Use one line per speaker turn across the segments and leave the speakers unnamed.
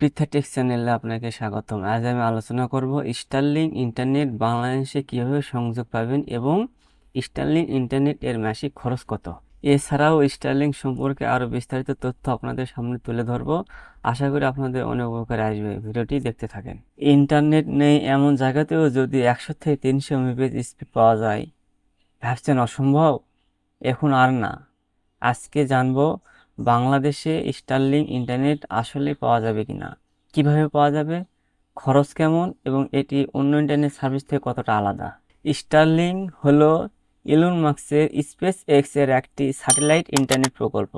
পৃথাটেক চ্যানেলে আপনাকে স্বাগতম। আজ আমি আলোচনা করব স্টারলিং ইন্টারনেট বাংলাদেশে কীভাবে সংযোগ পাবেন এবং স্টারলিং ইন্টারনেট এর মাসিক খরচ কত। এছাড়াও স্টারলিং সম্পর্কে আরও বিস্তারিত তথ্য আপনাদের সামনে তুলে ধরব। আশা করি আপনাদের অনেক উপকারে আসবে ভিডিওটি দেখতে থাকেন। ইন্টারনেট নেই এমন জায়গাতেও যদি একশো থেকে তিনশো এমবিপিএস স্পিড পাওয়া যায়, ভাবছেন অসম্ভব? এখন আর না। আজকে জানব বাংলাদেশে স্টারলিং ইন্টারনেট আসলে পাওয়া যাবে কিনা? কীভাবে পাওয়া যাবে? খরচ কেমন? এবং এটি অন্য ইন্টারনেট সার্ভিস থেকে কতটা আলাদা? স্টারলিং হলো ইলন মার্কসের স্পেস এক্সের একটি স্যাটেলাইট ইন্টারনেট প্রকল্প,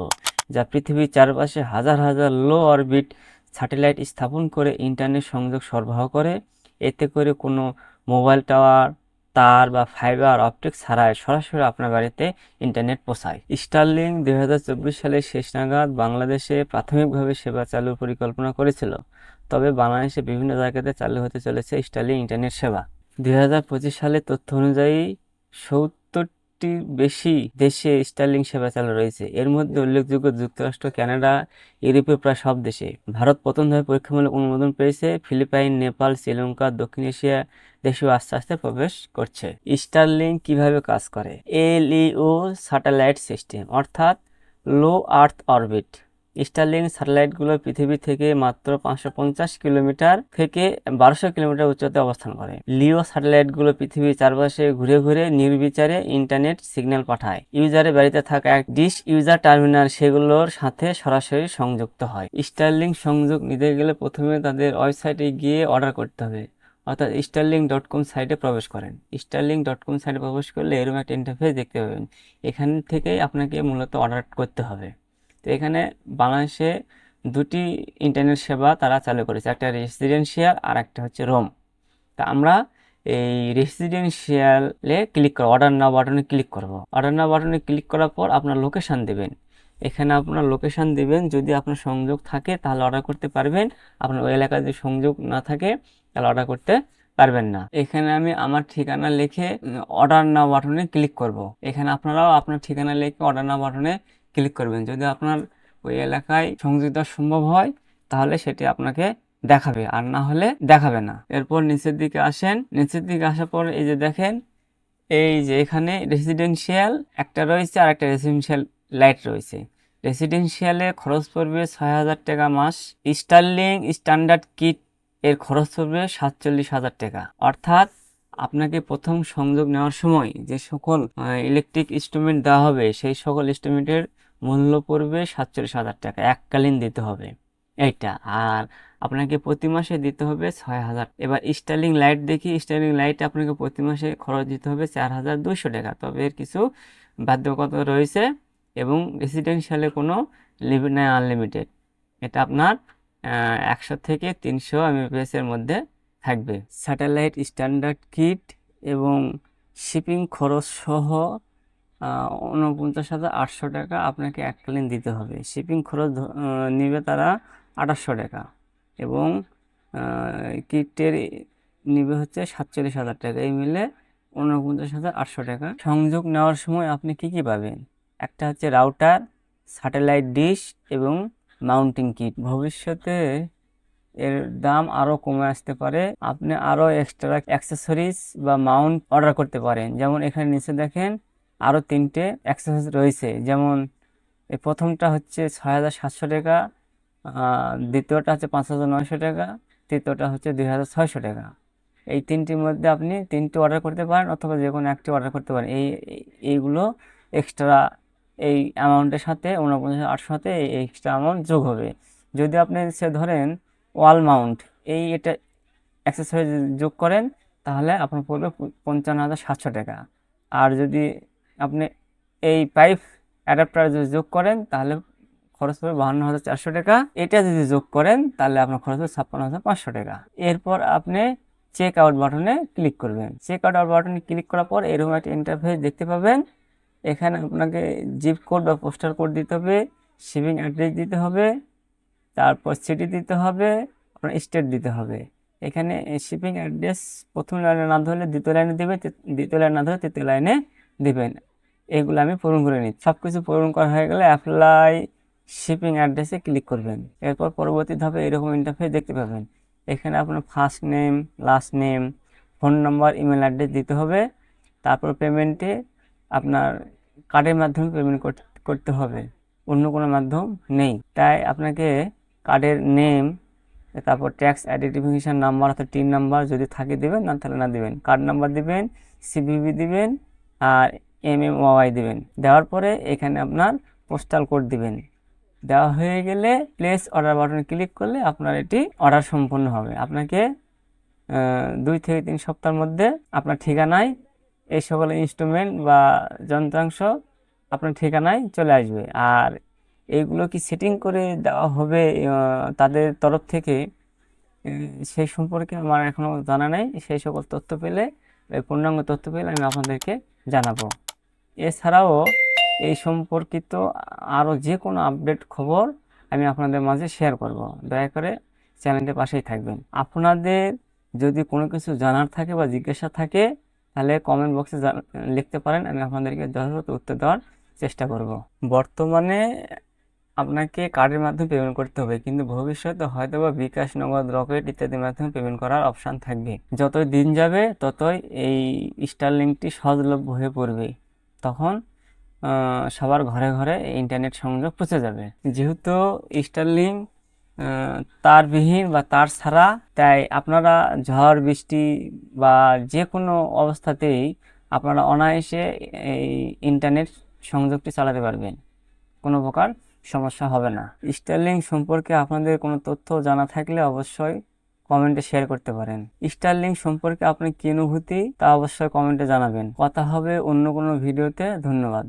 যা পৃথিবীর চারপাশে হাজার হাজার লো অরবিট স্যাটেলাইট স্থাপন করে ইন্টারনেট সংযোগ সরবরাহ করে। এতে করে কোনো মোবাইল টাওয়ার তার বা ফাইবার অপটিক ছাড়াই সরাসরি আপনার বাড়িতে ইন্টারনেট পৌঁছায়। স্টারলিং দুই হাজার চব্বিশ সালের শেষ নাগাদ বাংলাদেশে প্রাথমিকভাবে সেবা চালুর পরিকল্পনা করেছিল। তবে বাংলাদেশে বিভিন্ন জায়গাতে চালু হতে চলেছে স্টারলিং ইন্টারনেট সেবা। দুই সালে তথ্য অনুযায়ী সত্তরটির বেশি দেশে স্টার্লিং সেবা চালু রয়েছে। এর মধ্যে উল্লেখযোগ্য যুক্তরাষ্ট্র, কানাডা, ইউরোপের প্রায় সব দেশে। ভারত প্রথমভাবে পরীক্ষামূলক অনুমোদন পেয়েছে। ফিলিপাইন, নেপাল, শ্রীলঙ্কা, দক্ষিণ এশিয়া দেশেও আস্তে আস্তে প্রবেশ করছে। স্টারলিং কীভাবে কাজ করে? এলইও স্যাটেলাইট সিস্টেম, অর্থাৎ লো আর্থ অরবিট স্টারলিং স্যাটেলাইটগুলো পৃথিবী থেকে মাত্র পাঁচশো পঞ্চাশ কিলোমিটার থেকে বারোশো কিলোমিটার উচ্চতায় অবস্থান করে। লিও স্যাটেলাইটগুলো পৃথিবীর চারপাশে ঘুরে ঘুরে নির্বিচারে ইন্টারনেট সিগন্যাল পাঠায়। ইউজারের বাড়িতে থাকা এক ডিশ ইউজার টার্মিনাল সেগুলোর সাথে সরাসরি সংযুক্ত হয়। স্টারলিং সংযোগ নিতে গেলে প্রথমে তাদের ওয়েবসাইটে গিয়ে অর্ডার করতে হবে। অর্থাৎ স্টারলিং ডট কম সাইটে প্রবেশ করেন। স্টারলিং ডট কম সাইটে প্রবেশ করলে এরকম একটা ইন্টারফেস দেখতে পাবেন। এখান থেকেই আপনাকে মূলত অর্ডার করতে হবে। এখানে বাংলাদেশে দুটি ইন্টারনেট সেবা তারা চালু করেছে, একটা রেসিডেন্সিয়াল আর একটা হচ্ছে রোম তা আমরা এই রেসিডেন্সিয়ালে ক্লিক করব অর্ডার নাও বাটনে ক্লিক করব। অর্ডার নাও বাটনে ক্লিক করার পর আপনার লোকেশান দেবেন। এখানে আপনার লোকেশান দেবেন, যদি আপনার সংযোগ থাকে তাহলে অর্ডার করতে পারবেন। আপনার ওই এলাকায় যদি সংযোগ না থাকে তাহলে অর্ডার করতে পারবেন না। এখানে আমি আমার ঠিকানা লিখে অর্ডার নাও বাটনে ক্লিক করব। এখানে আপনারাও আপনার ঠিকানা লিখে অর্ডার নাও বাটনে ক্লিক করবেন। যদি আপনার ওই এলাকায় সংযোগ দেওয়া সম্ভব হয়, তাহলে সেটি আপনাকে দেখাবে, আর না হলে দেখাবে না। এরপর নিচের দিকে আসেন। নিচের দিকে আসার পর এই যে দেখেন, এই যে এখানে রেসিডেন্সিয়াল একটা রয়েছে আর একটা রেসিডেন্সিয়াল লাইট রয়েছে। রেসিডেন্সিয়ালে খরচ পড়বে ছয় হাজার টাকা মাস। স্টারলিং স্ট্যান্ডার্ড কিট এর খরচ পড়বে সাতচল্লিশ হাজার টাকা। অর্থাৎ আপনাকে প্রথম সংযোগ নেওয়ার সময় যে সকল ইলেকট্রিক ইনস্ট্রুমেন্ট দেওয়া হবে, সেই সকল ইনস্ট্রুমেন্টের মূল্য পড়বে সাতচল্লিশ হাজার টাকা। এককালীন দিতে হবে। এইটা। আর আপনাকে প্রতি মাসে দিতে হবে ছয় হাজার। এবার স্টাইলিং লাইট দেখি। স্টাইলিং লাইট আপনাকে প্রতি মাসে খরচ দিতে হবে চার হাজার দুইশো টাকা। তবে এর কিছু বাধ্যকতা রয়েছে এবং রেসিডেন্সিয়ালে কোনো লিমিট নেই আনলিমিটেড এটা আপনার একশো থেকে তিনশো এমবিপিএস এর মধ্যে থাকবে। স্যাটেলাইট স্ট্যান্ডার্ড কিট এবং শিপিং খরচ সহ উনপঞ্চাশ হাজার আটশো টাকা আপনাকে এককালীন দিতে হবে। শিপিং খরচ নেবে তারা আঠাশশো টাকা এবং কিটের নেবে হচ্ছে সাতচল্লিশ হাজার টাকা। এই মিলে উনপঞ্চাশ হাজার আটশো টাকা। সংযোগ নেওয়ার সময় আপনি কি কি পাবেন? একটা হচ্ছে রাউটার, স্যাটেলাইট ডিশ এবং মাউন্টিং কিট। ভবিষ্যতে এর দাম আরও কমে আসতে পারে। আপনি আরও এক্সট্রা অ্যাক্সেসরিজ বা মাউন্ট অর্ডার করতে পারেন। যেমন এখানে নিচে দেখেন আরও তিনটে অ্যাক্সেসরিজ রয়েছে। যেমন এই প্রথমটা হচ্ছে ছয় হাজার সাতশো টাকা দ্বিতীয়টা হচ্ছে পাঁচ হাজার নয়শো টাকা, তৃতীয়টা হচ্ছে দুই হাজার ছয়শো টাকা। এই তিনটির মধ্যে আপনি তিনটি অর্ডার করতে পারেন অথবা যে কোনো একটি অর্ডার করতে পারেন। এই এইগুলো এক্সট্রা এই অ্যামাউন্টের সাথে ঊনপঞ্চাশ আটশো সাথে এই এক্সট্রা অ্যামাউন্ট যোগ হবে। যদি আপনি সে ধরেন ওয়াল মাউন্ট। এই এটা অ্যাক্সেসরিজ যোগ করেন, তাহলে আপনার পড়বে পঞ্চান্ন হাজার সাতশো টাকা। আর যদি আপনি এই পাইপ অ্যাডাপ্টার যদি যোগ করেন, তাহলে খরচ পড়বে বাহান্ন হাজার চারশো টাকা। এটা যদি যোগ করেন, তাহলে আপনার খরচ হবে ছাপ্পান্ন হাজার পাঁচশো টাকা। এরপর আপনি চেক আউট বাটনে ক্লিক করবেন। চেক আউট বাটনে ক্লিক করার পর এরকম একটা ইন্টারফেস দেখতে পাবেন। এখানে আপনাকে জিপ কোড বা পোস্টার কোড দিতে হবে শিপিং অ্যাড্রেস দিতে হবে। তারপর সিটি দিতে হবে, আপনার স্টেট দিতে হবে। এখানে শিপিং অ্যাড্রেস প্রথম লাইনে না ধরলে দ্বিতীয় লাইনে দেবে দ্বিতীয় লাইনে না ধরলে তৃতীয় লাইনে দেবেন। এগুলো আমি পূরণ করে নিচ্ছি। সব কিছু পূরণ করা হয়ে গেলে অ্যাপ্লাই শিপিং অ্যাড্রেসে ক্লিক করবেন। এরপর পরবর্তী ধাপে এরকম ইন্টারফেস দেখতে পাবেন। এখানে আপনার first name last name phone number email address দিতে হবে। তারপর পেমেন্টে আপনার কার্ডের মাধ্যমে পেমেন্ট করতে হবে। অন্য কোনো মাধ্যম নেই। তাই আপনাকে কার্ডের নেম তারপর ট্যাক্স আইডেন্টিফিকেশন নাম্বার অর্থাৎ টিন নাম্বার যদি থাকে দেবেন, না তাহলে না দেবেন। কার্ড নাম্বার দিবেন সিভিভি দিবেন, আর এম এম ওয়াই দেবেন। দেওয়ার পরে এখানে আপনার পোস্টাল কোড দিবেন। দেওয়া হয়ে গেলে প্লেস অর্ডার বাটনে ক্লিক করলে আপনার এটি অর্ডার সম্পন্ন হবে। আপনাকে দুই থেকে তিন সপ্তাহের মধ্যে আপনার ঠিকানায় এই সকল ইনস্ট্রুমেন্ট বা যন্ত্রাংশ আপনার ঠিকানায় চলে আসবে। আর এইগুলো কি সেটিং করে দেওয়া হবে তাদের তরফ থেকে? সেই সম্পর্কে আমার এখনও জানা নেই। সেই সকল তথ্য পেলে পূর্ণাঙ্গ তথ্য পেলে আমি আপনাদেরকে জানাব। এছাড়াও এই সম্পর্কিত আরও যে কোনো আপডেট খবর আমি আপনাদের মাঝে শেয়ার করব। দয়া করে চ্যানেলটির পাশেই থাকবেন। আপনাদের যদি কোনো কিছু জানার থাকে বা জিজ্ঞাসা থাকে, তাহলে কমেন্ট বক্সে লিখতে পারেন, আমি আপনাদেরকে যথাযথ উত্তর দেওয়ার চেষ্টা করব। বর্তমানে আপনাকে কার্ডের মাধ্যমে পেমেন্ট করতে হবে। কিন্তু ভবিষ্যতে হয়তো বা বিকাশ, নগদ, রকেট ইত্যাদির মাধ্যমে পেমেন্ট করার অপশান থাকবে। যতই দিন যাবে, ততই এই স্টারলিংকটি সহজলভ্য হয়ে পড়বে। তখন সবার ঘরে ঘরে ইন্টারনেট সংযোগ পৌঁছে যাবে। যেহেতু স্টারলিংক তারবিহীন বা তার ছাড়া, তাই আপনারা ঝড়, বৃষ্টি বা যে কোনো অবস্থাতেই আপনারা অনায়াসে এই ইন্টারনেট সংযোগটি চালাতে পারবেন। কোনো প্রকার সমস্যা হবে না। স্টারলিং সম্পর্কে আপনাদের কোনো তথ্য জানা থাকলে অবশ্যই কমেন্টে শেয়ার করতে পারেন। স্টারলিং সম্পর্কে আপনি কি অনুভূতি তা অবশ্যই কমেন্টে জানাবেন। কথা হবে অন্য কোনো ভিডিওতে ধন্যবাদ।